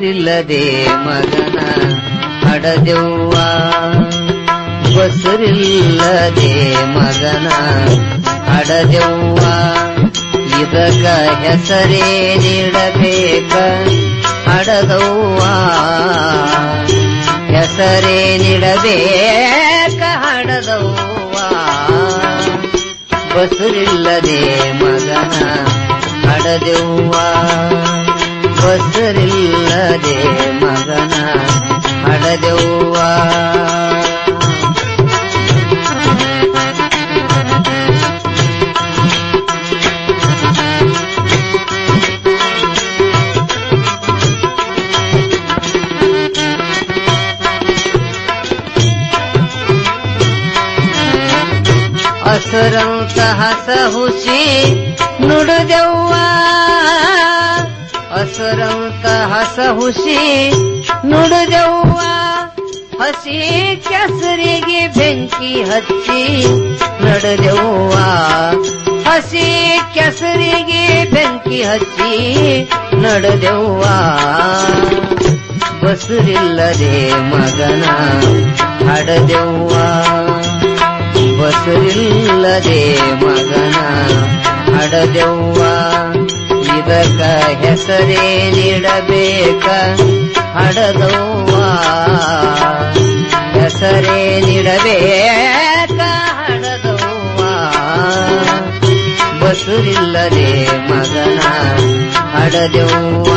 ಬಸರಿಲ್ಲದೆ ಮಗನ ಅಡದೆವ್ವ ಬಸರಿಲ್ಲದೆ ಮಗನ ಅಡದೆವ್ವ ಇದಕ ಹೆಸರೇ ನೀಡಬೇಕ? ಅಡದವ್ವ ಹೆಸರೇ ನೀಡಬೇಕ ಅಡದವ್ವ ಬಸರಿಲ್ಲದೆ ಮಗನ ಹಡದೆವ್ವ. ಬಸರಿಲ್ಲದೆ ಮಗನ ಹಡದೆವ್ವ ಹಸುರಂತ ಹಸ ಹುಸಿ ನುಡಿದೆವ್ವ? ಹಸುರಂತ ಹಸ ಹುಸಿ ನುಡಿದೆವ್ವ ಹಸಿ ಕೆಸರಿಗೆ ಬೆಂಕಿ ಹಚ್ಚಿ ನಡೆದೆವ್ವ ಹಸಿ ಕೆಸರಿಗೆ ಬೆಂಕಿ ಹಚ್ಚಿ ನಡೆದೆವ್ವ ಬಸರಿಲ್ಲದೆ ಮಗನ ಹಡದೆವ್ವ, ಬಸರಿಲ್ಲದೆ ಮಗನ ಹಡದೆವ್ವ. ಇದಕ್ಕ ಹೆಸರೇ ನೀಡಬೇಕ? ಹಡದವ್ವ ಹೆಸರೇ ನೀಡಬೇಕ? ಹಡದವ್ವ ಬಸುರಿಲ್ಲದೆ ಮಗನ ಹಡದೆವ್ವ?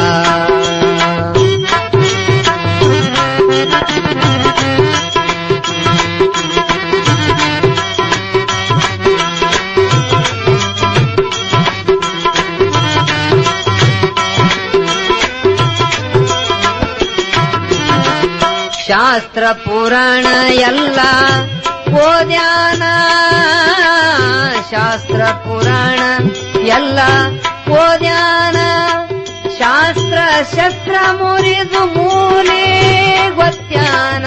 ಶಾಸ್ತ್ರ ಪುರಾಣ ಎಲ್ಲ ಓದ್ಯಾನ ಶಾಸ್ತ್ರ ಪುರಾಣ ಎಲ್ಲ ಓದ್ಯಾನ ಶಾಸ್ತ್ರ ಶಸ್ತ್ರ ಮುರಿದು ಮೂಲೆ ಗೊತ್ಯಾನ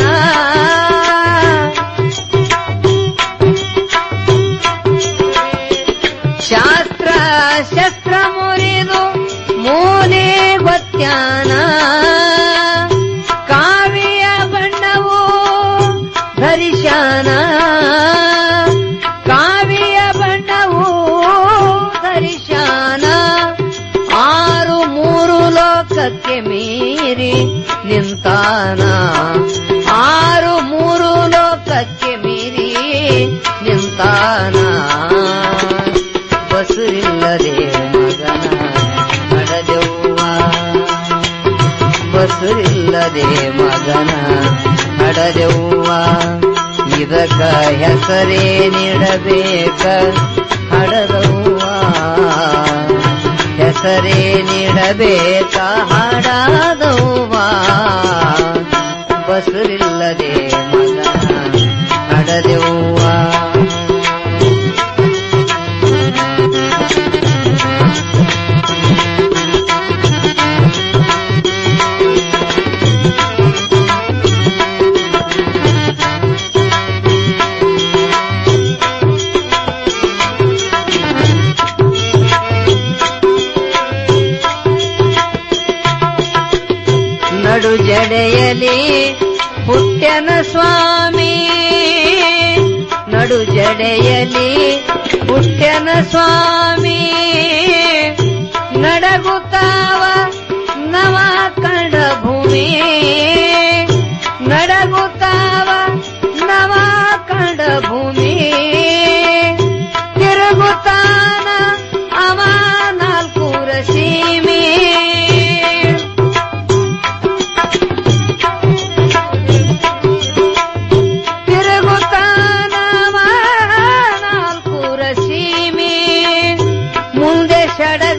ಬಸರಿಲ್ಲದೆ ಮಗನ ಹಡದೆವ್ವ ಇದಕ್ಕ ಹೆಸರೇ ನೀಡಬೇಕ ಹಡದವ್ವ ಹೆಸರೇ ನೀಡಬೇಕ ಹಡದವ್ವ ಬಸರಿಲ್ಲದೆ ಮಗನ ಹಡದೆವ್ವ ನಡು ಜಡೆಯಲಿ ಹುಟ್ಟ್ಯನ ಸ್ವಾಮಿ. ನಡು ಜಡೆಯಲಿ ಹುಟ್ಟ್ಯನ ಸ್ವಾಮಿ. ನಡಗುತ್ತಾವ ನವ ಕಂಡ ಭೂಮಿ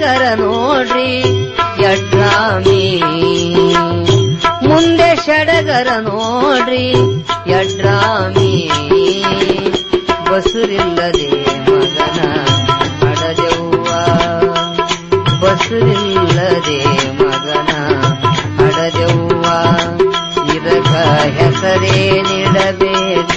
ಸಡಗರ ನೋಡ್ರಿ ಯಡ್ರಾಮಿ ಮುಂದೆ ಸಡಗರ ನೋಡ್ರಿ ಯಡ್ರಾಮಿ ಬಸುರಿಲ್ಲದೆ ಮಗನ ಹಡದೆವ್ವ ಬಸುರಿಲ್ಲದೆ ಮಗನ ಹಡದೆವ್ವ ಇದಕ್ಕ ಹೆಸರೇ ನೀಡಬೇಕ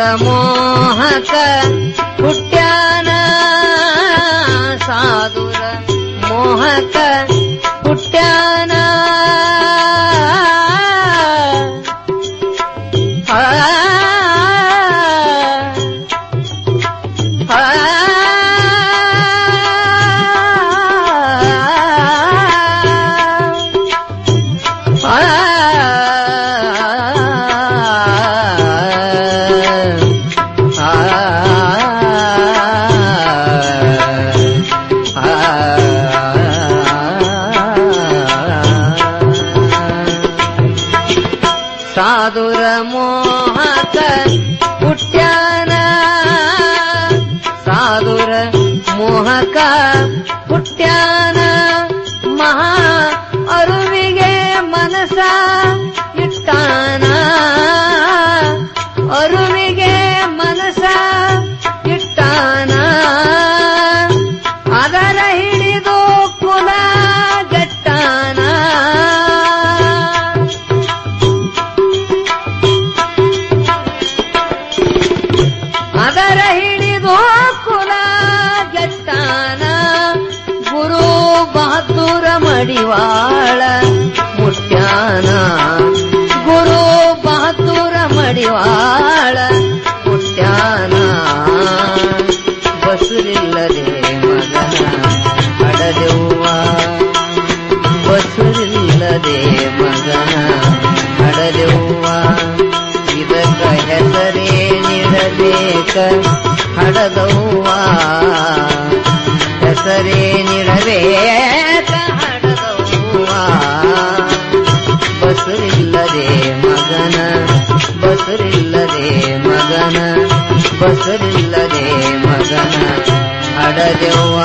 प्रमोहक मोहका पुट्या ಬಹದ್ದೂರ ಮಡಿವಾಳ ಮುಟ್ಯಾನ ಗುರು ಮಾತುರ ಮಡಿವಾಳ ಮುಟ್ಯಾನ ಬಸುರಿಲ್ಲದೆ ಮಗನ ಹಡದೆವ್ವ. ಬಸುರಿಲ್ಲದೆ ಮಗನ ಹಡದೆವ್ವ. ಇದಕ್ಕ ಹೆಸರೇ ನಿಡಬೇಕ ಹಡದವ್ವ. ಹೆಸರೇ ಬಸುರಿಲ್ಲದೆ ಮಗನ ಬಸುರಿಲ್ಲದೆ ಮಗನ ಹಡದೆವ್ವ